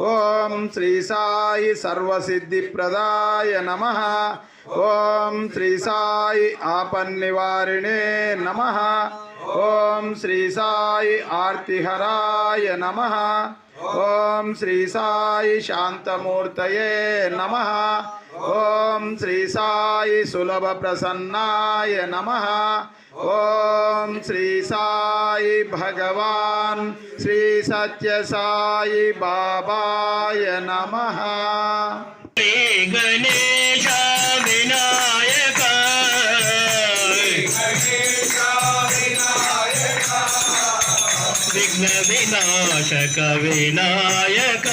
ఓం శ్రీ సాయి సర్వసిద్ధిప్రదాయ నమ. ఓం శ్రీ సాయి ఆపన్నివారిణే నమ. ఓం శ్రీ సాయి ఆర్తిహరాయ నమ. ఓం శ్రీ సాయి శాంతమూర్తయే నమ ఓం శ్రీ సాయి సులభ ప్రసన్నాయ నమ ఓం శ్రీ సాయి భగవాన్ శ్రీ సత్య సాయి బాబాయ నమ శ్రీ వినాశక వినాయక.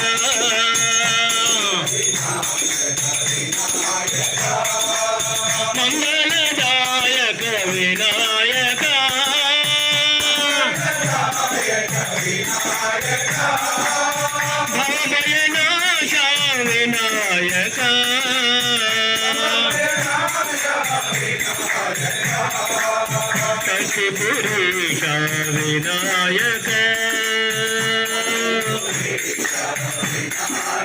మంగళదాయక వినాయక. భవభయనాశ వినాయక. కశిపురుష వినాయక.